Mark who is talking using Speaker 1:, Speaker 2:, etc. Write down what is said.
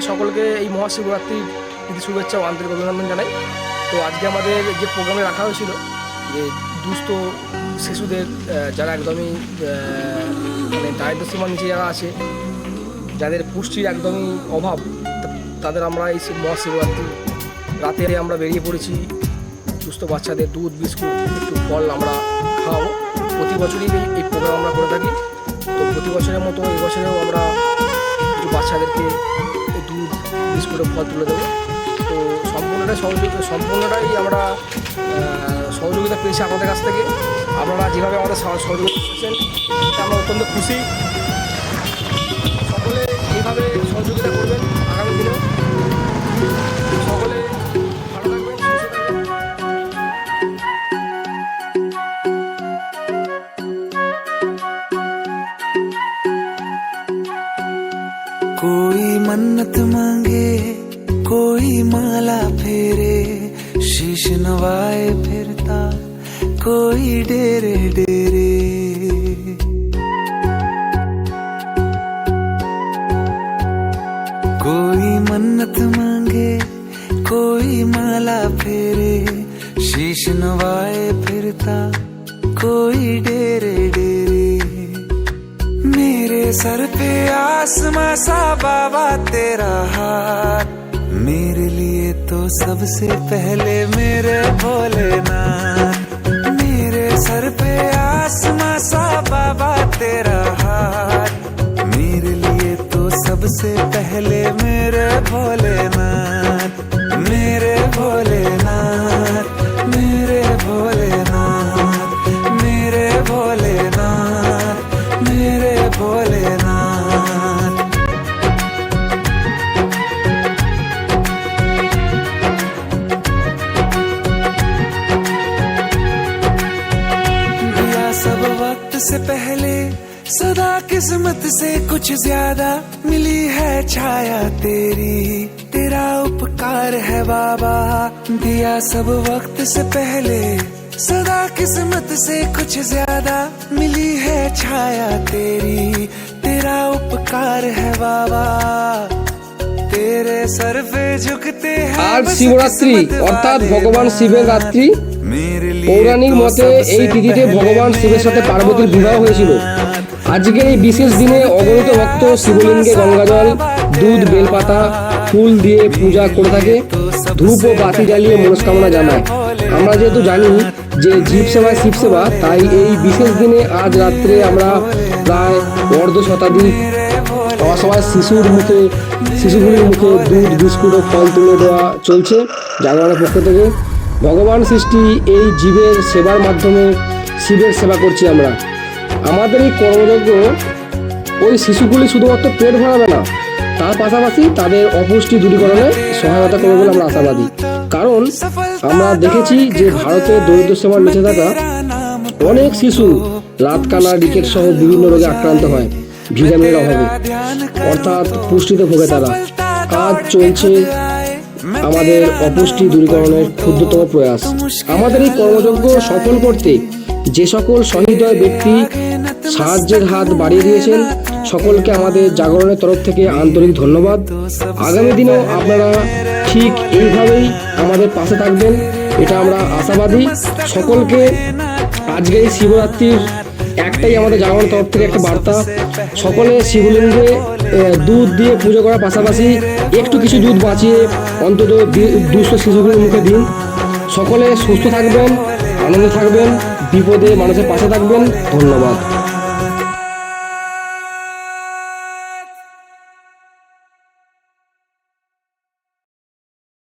Speaker 1: সকলকে এই মহাশিবরাত্রির প্রীতি শুভেচ্ছা ও আন্তরিক অভিনন্দন জানাই। তো আজকে আমাদের যে প্রোগ্রামে রাখা হয়েছিল, যে দুস্থ শিশুদের যারা একদমই মানে দারিদ্র নিচে যারা আছে, যাদের পুষ্টির একদমই অভাব তাদের আমরা এই মহাশিবরাত্রি রাতে আমরা বেরিয়ে পড়েছি। সুস্থ বাচ্চাদের দুধ, বিস্কুট, একটু ফল আমরা খাওয়াবো। প্রতি বছরই এই- প্রোগ্রাম আমরা করে থাকি। তো প্রতি বছরের মতো এই বছরেও আমরা কিছু বাচ্চাদেরকে বিস্কুটের ফল তুলে দেবো। তো সম্পূর্ণটাই সহযোগিতা সম্পূর্ণটাই আমরা সহযোগিতা পেয়েছি আমাদের কাছ থেকে। আপনারা যেভাবে আমাদের সহযোগিতা করেছেন, আমরা অত্যন্ত খুশি।
Speaker 2: कोई मन्नत मांगे, कोई माला फेरे, शीश नवाए फिरता, कोई डेरे डेरे। कोई मन्नत मांगे, कोई माला फेरे, शीश नवाए फिरता, कोई डेरे सर पे आसमां सा बाबा तेरा हाथ। मेरे लिए तो सबसे पहले मेरे भोलेनाथ। मेरे सर पे आसमां सा बाबा तेरा हाथ। मेरे लिए तो सबसे पहले मेरे भोलेनाथ। से पहले सदा किस्मत से कुछ ज्यादा मिली है छाया तेरी तेरा उपकार है बाबा दिया सब वक्त से पहले सदा किस्मत से कुछ ज्यादा मिली है छाया तेरी तेरा उपकार है बाबा तेरे सर पे झुकते हैं
Speaker 1: আজ
Speaker 2: बस
Speaker 1: শিবরাত্রি
Speaker 2: किस्मत
Speaker 1: অর্থাৎ
Speaker 2: वाले
Speaker 1: ভগবান শিবের
Speaker 2: नाथ।
Speaker 1: রাত্রি
Speaker 2: मेरे लिए
Speaker 1: পৌরাণিক মতে এই তিথিতে ভগবান শিবের সাথে পার্বতীর বিবাহ হয়েছিল। আজকে এই বিশেষ দিনে অগণিত ভক্ত শিবলিঙ্গে গঙ্গাজল দুধ বেলপাতা ফুল দিয়ে পূজা করে থাকে। ধূপ ও বাতি জ্বালিয়ে মনস্কামনা জানায়। আমরা যেহেতু জানি যে জীব সেবা শিব সেবা তাই এই বিশেষ দিনে আজ রাত্রে আমরা প্রায় অর্ধ শতাধিক অসহায় শিশুর মুখে শিশুগুলির মুখে দুধ বিস্কুট ও ফল তুলে দেওয়া চলছে জানোয়ারের পক্ষ থেকে। ভগবান সৃষ্টি এই জীবের সেবার মাধ্যমে শিবের সেবা করছি আমরা। আমাদের এই কর্মযজ্ঞ ওই শিশুগুলি শুধুমাত্র পেট ভরাবে না, তার পাশাপাশি তাদের অপুষ্টি দূরীকরণে সহায়তা করবে বলে আমরা আশাবাদী। কারণ আমরা দেখেছি যে ভারতের দরিদ্র সীমার নিচে থাকা অনেক শিশু লাতকানা রিকেট সহ বিভিন্ন রোগে আক্রান্ত হয়, ভিটামিনের অভাবে। অর্থাৎ পুষ্টিতে ভোগে তারা। কাজ চলছে আমাদের অপুষ্টি দূরীকরণের ক্ষুদ্রতম প্রয়াস। আমাদের এই কর্মযজ্ঞ সফল করতে যে সকল সহৃদয় ব্যক্তি সাহায্যের হাত বাড়িয়ে দিয়েছেন, সকলকে আমাদের জাগরণের তরফ থেকে আন্তরিক ধন্যবাদ। আগামী দিনেও আপনারা ঠিক এইভাবেই আমাদের পাশে থাকবেন, এটা আমরা আশাবাদী। সকলকে আজকে এই শিবরাত্রির একটাই আমাদের জাগরণের তরফ থেকে একটা বার্তা। সকলে শিবলিঙ্গে দুধ দিয়ে পুজো করার পাশাপাশি একটু কিছু দুধ বাঁচিয়ে অন্তত দুঃস্থ শিশুগুলির মুখে দিন। সকলে সুস্থ থাকবেন, আনন্দ থাকবেন, বিপদে মানুষের পাশে থাকবেন। ধন্যবাদ।